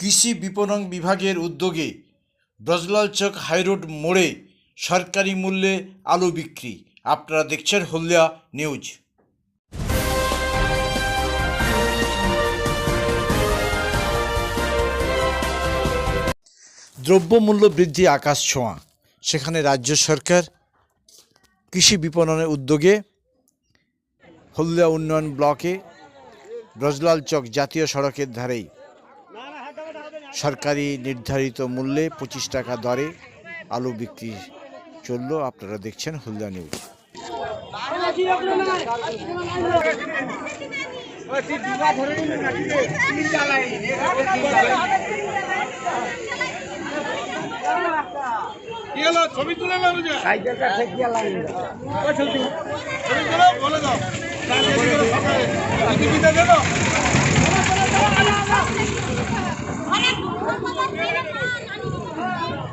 কৃষি বিপণন বিভাগের উদ্যোগে ব্রজলাল চক হাইরোড মোড়ে সরকারি মূল্যে আলু বিক্রি। আপনারা দেখছেন হলদিয়া নিউজ। দ্রব্যমূল্য বৃদ্ধি আকাশ ছোঁয়া। সেখানে রাজ্য সরকার কৃষি বিপণনের উদ্যোগে হলদিয়া উন্নয়ন ব্লকে ব্রজলাল চক জাতীয় সড়কের ধারেই সরকারি নির্ধারিত মূল্যে পঁচিশ টাকা দরে আলু বিক্রি চলল। আপনারা দেখছেন হলদিয়া নিউজ। ছবি তুলো। ছবি তুলো, বলে দাও।